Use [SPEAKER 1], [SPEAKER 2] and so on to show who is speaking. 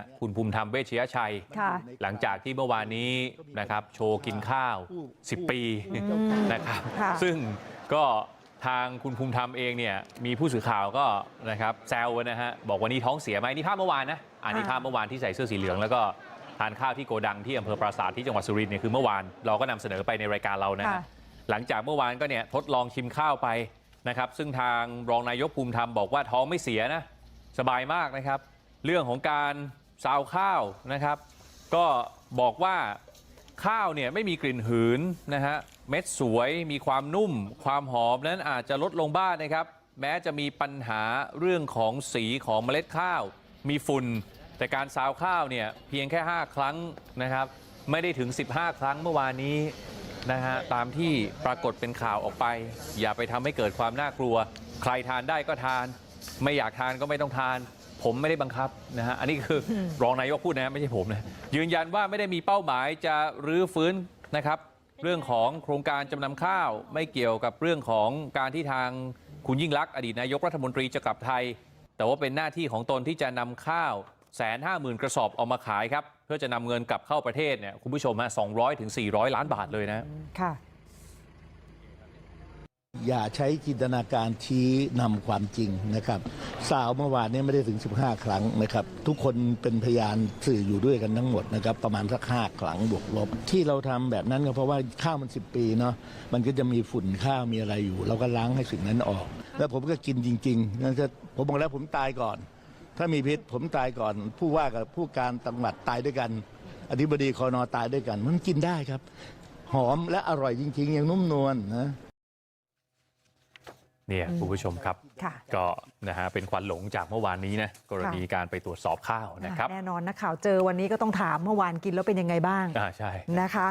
[SPEAKER 1] ะคุณภูมิธรรมเวชยชัย
[SPEAKER 2] ค่ะ
[SPEAKER 1] หลังจากที่เมื่อวานนี้นะครับโชว์กินข้าว 10 ปีนะครับ
[SPEAKER 2] ค่ะ
[SPEAKER 1] ซึ่งก็ทางคุณภูมิธรรมเองเนี่ยมีผู้สื่อข่าวก็นะครับแซวนะฮะบอกวันนี้ท้องเสียไหมนี่ภาพเมื่อวานนะอันนี้ภาพเมื่อวานที่ใส่เสื้อสีเหลืองแล้วก็ทานข้าวที่โกดังที่อำเภอปราสาทที่จังหวัดสุรินทร์เนี่ยคือเมื่อวานเราก็นำเสนอไปในรายการเรานะฮะ
[SPEAKER 2] ค่ะ
[SPEAKER 1] หลังจากเมื่อวานก็เนี่ยทดลองชิมข้าวไปนะครับ ซึ่งทางรองนายกภูมิธรรมบอกว่าท้องไม่เสียนะ สบายมากนะครับ เรื่องของการ ซาวข้าวนะครับ ก็บอกว่าข้าวเนี่ยไม่มีกลิ่นหืนนะฮะเม็ดสวยมีความนุ่ม ความหอมนั้นอาจจะลดลงบ้างนะครับ แม้จะมีปัญหาเรื่องของสีของเมล็ดข้าว มีฝุ่นแต่การซาวข้าวเนี่ยเพียงแค่ 5 ครั้งนะครับ ไม่ได้ถึง 15 ครั้งเมื่อวานนี้นะฮะตามที่ปรากฏเป็นข่าวออกไป อย่าไปทำให้เกิดความน่ากลัว ใครทานได้ก็ทาน ไม่อยากทานก็ไม่ต้องทาน ผมไม่ได้บังคับนะฮะอันนี้คืออรองนายกพูดนะไม่ใช่ผมนะยืนยันว่าไม่ได้มีเป้าหมายจะรื้อฟื้นนะครับ เรื่องของโครงการจำนำข้าวไม่เกี่ยวกับเรื่องของการที่ทางคุณยิ่งลักษณ์อดีตนายกรัฐมนตรีจะกลับไทย แต่ว่าเป็นหน้าที่ของตนที่จะนำข้าวแสนห้าหมื่นกระสอบออกมาขายครับ เพื่อจะนำเงินกลับเข้าประเทศเนี่ยคุณผู้ชมฮะ200ถึง400ล้านบาทเลยนะ
[SPEAKER 2] ค่ะ
[SPEAKER 3] อย่าใช้จินตนาการชี้นำความจริงนะครับสาวเมื่อวานนี้ไม่ได้ถึง 15 ครั้งนะครับ ทุกคนเป็นพยานสื่ออยู่ด้วยกันทั้งหมดนะครับ ประมาณสักห้าครั้งบวกลบ ที่เราทำแบบนั้นก็เพราะว่าข้าวมัน 10 ปีเนาะมันก็จะมีฝุ่นข้าวมีอะไรอยู่ เราก็ล้างให้สิ่งนั้นออก แล้วผมก็กินจริงๆนั่นจะผมบอกแล้วผมตายก่อน ถ้ามีพิษผมตายก่อน ผู้ว่ากับผู้การจังหวัดตายด้วยกัน อธิบดีคอนอตายด้วยกัน มันกินได้ครับ หอมและอร่อยจริงๆอย่างนุ่มนวลนะ
[SPEAKER 1] เนี่ยคุณผู้ชมครับ
[SPEAKER 2] ค่ะ
[SPEAKER 1] ก็นะฮะเป็นควันหลงจากเมื่อวานนี้นะกรณีการไปตรวจสอบข้าวนะครับ
[SPEAKER 2] แน่นอนนักข่าวเจอวันนี้ก็ต้องถามเมื่อวานกินแล้วเป็นยังไงบ้าง
[SPEAKER 1] อ่าใช่
[SPEAKER 2] นะคะ